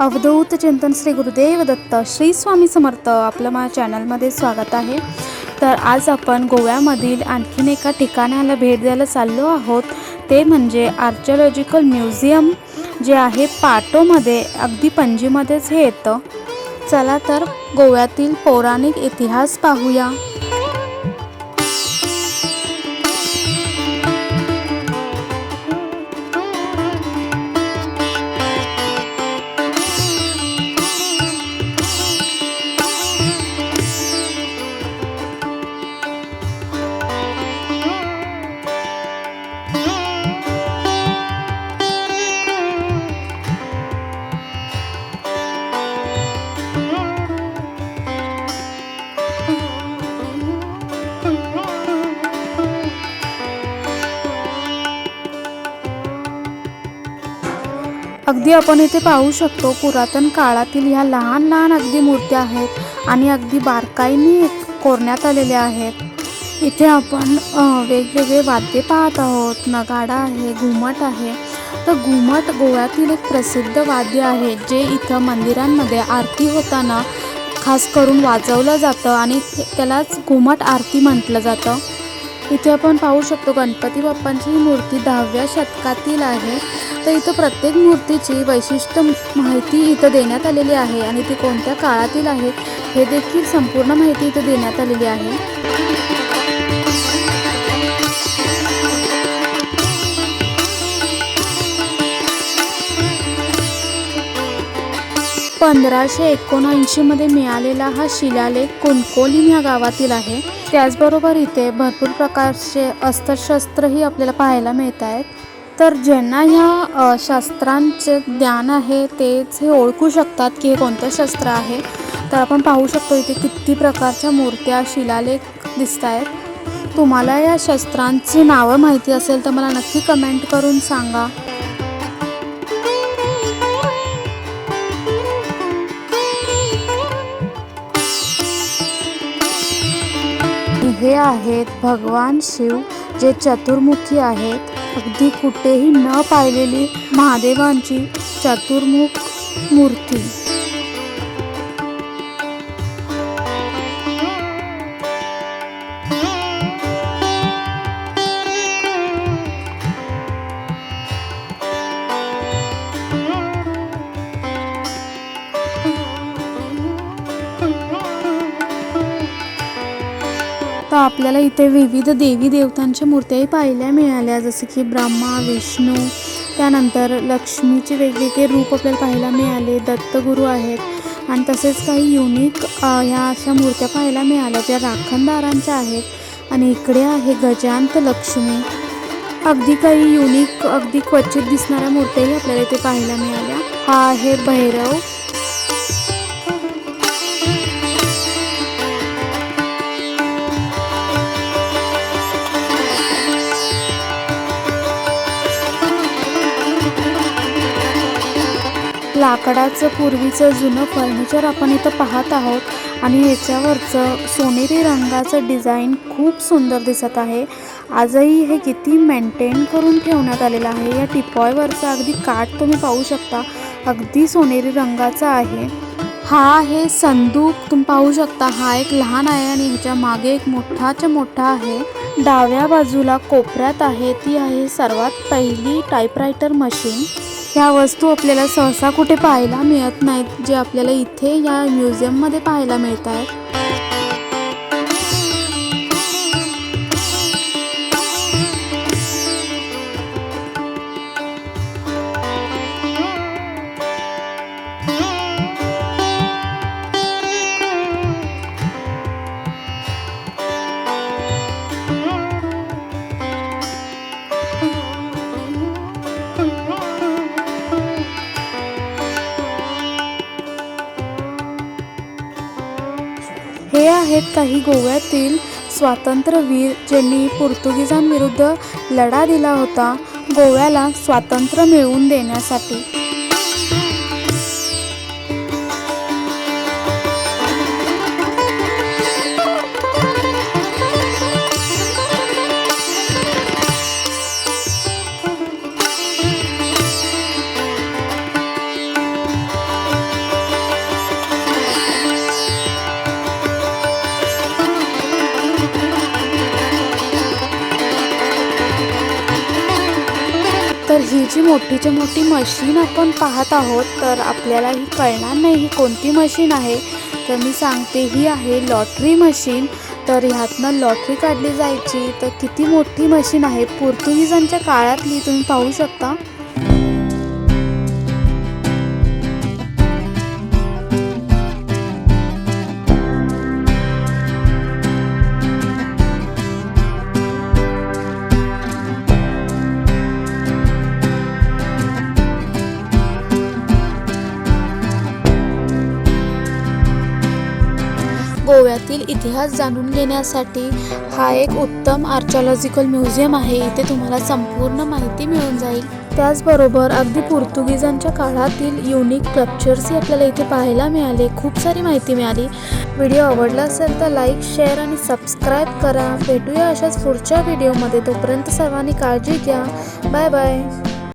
अवधूत चिंतन श्री गुरुदेव दत्त श्री स्वामी समर्थ आपलं माझ्या चॅनलमध्ये स्वागत आहे. तर आज आपण गोव्यामधील आणखीन एका ठिकाणाला भेट द्यायला चाललो आहोत. ते म्हणजे आर्किओलॉजिकल म्युझियम जे आहे पाटोमध्ये अगदी पणजीमध्येच हे येतं. चला तर गोव्यातील पौराणिक इतिहास पाहूया. अगदी आपण इथे पाहू शकतो पुरातन काळातील ह्या लहान लहान अगदी मूर्त्या आहेत आणि अगदी बारकाईने कोरण्यात आलेल्या आहेत. इथे आपण वेगवेगळे वाद्ये पाहत आहोत. नगाडा आहे घुमट आहे. तर घुमट गोव्यातील एक प्रसिद्ध वाद्य आहे जे इथं मंदिरांमध्ये आरती होताना खास करून वाजवलं जातं आणि त्यालाच घुमट आरती म्हटलं जातं. इथे आपण पाहू शकतो गणपती बाप्पांची ही मूर्ती दहाव्या शतकातील आहे. तर इथं प्रत्येक मूर्तीची वैशिष्ट्य माहिती इथं देण्यात आलेली आहे आणि ती कोणत्या काळातील आहे हे देखील संपूर्ण माहिती इथं देण्यात आलेली आहे. पंधराशे एकोणऐंशीमध्ये मिळालेला हा शिलालेख कोणकोलीन या गावातील आहे. त्याचबरोबर इथे भरपूर प्रकारचे अस्त्रशस्त्रही आपल्याला पाहायला मिळत आहेत तर ज्यांना ह्या शास्त्रांचे शस्त्रांचे ज्ञान आहे तेच हे ओळखू शकतात की हे कोणतं शस्त्र आहे. तर आपण पाहू शकतो इथे किती प्रकारच्या मूर्त्या शिलालेख दिसत आहेत तुम्हाला या शस्त्रांची नावं माहिती असेल तर मला नक्की कमेंट करून सांगा. हे आहेत भगवान शिव जे चतुर्मुखी आहेत. अगदी कुठेही न पाहिलेली महादेवांची चतुर्मुख मूर्ती. तर आपल्याला इथे विविध देवी देवतांच्या मूर्त्याही पाहायला मिळाल्या. जसं की ब्रह्मा विष्णू त्यानंतर लक्ष्मीचे वेगवेगळे रूप आपल्याला पाहायला मिळाले. दत्तगुरू आहेत. आणि तसेच काही युनिक ह्या अशा मूर्त्या पाहायला मिळाल्या ज्या राखणदारांच्या आहेत. आणि इकडे आहे गजांत लक्ष्मी. अगदी काही युनिक अगदी क्वचित दिसणाऱ्या मूर्त्याही आपल्याला इथे पाहायला मिळाल्या. हा आहे भैरव. लाकडाचं पूर्वीचं जुनं फर्निचर आपण इथं पाहत आहोत. आणि याच्यावरचं सोनेरी रंगाचं डिझाईन खूप सुंदर दिसत आहे. आजही हे किती मेंटेन करून ठेवण्यात आलेलं आहे. या टिपॉयवरचा अगदी काठ तुम्ही पाहू शकता. अगदी सोनेरी रंगाचा आहे. हा आहे संदूक. तुम्ही पाहू शकता हा एक लहान आहे आणि ह्याच्या मागे एक मोठाच्या मोठा आहे. डाव्या बाजूला कोपऱ्यात आहे. ती आहे सर्वात पहिली टाईपरायटर मशीन ह्या वस्तू आपल्याला सहसा कुठे पाहायला मिळत नाहीत जे आपल्याला इथे या म्युझियममध्ये पाहायला मिळत आहेत हे आहेत काही गोव्यातील स्वातंत्र्यवीर ज्यांनी पोर्तुगीजांविरुद्ध लढा दिला होता गोव्याला स्वातंत्र्य मिळवून देण्यासाठी. ही जी मोठीची मोठी मशीन आपण पाहत आहोत तर आपल्याला ही कळणार नाही ही कोणती मशीन आहे. तर मी सांगते ही आहे लॉटरी मशीन. तर ह्यातनं लॉटरी काढली जायची. तर किती मोठी मशीन आहे? पोर्तुगीजांच्या काळातली तुम्ही पाहू शकता. गोव्यातील इतिहास जाणून घेण्यासाठी हा एक उत्तम आर्चॉलॉजिकल म्युझियम आहे. इथे तुम्हाला संपूर्ण माहिती मिळून जाईल. त्याचबरोबर अगदी पोर्तुगीजांच्या काळातील युनिक क्लपचर्सही आपल्याला इथे पाहायला मिळाले. खूप सारी माहिती मिळाली. व्हिडिओ आवडला असेल तर लाईक शेअर आणि सबस्क्राईब करा. भेटूया अशाच पुढच्या व्हिडिओमध्ये तोपर्यंत सर्वांनी काळजी घ्या. Bye bye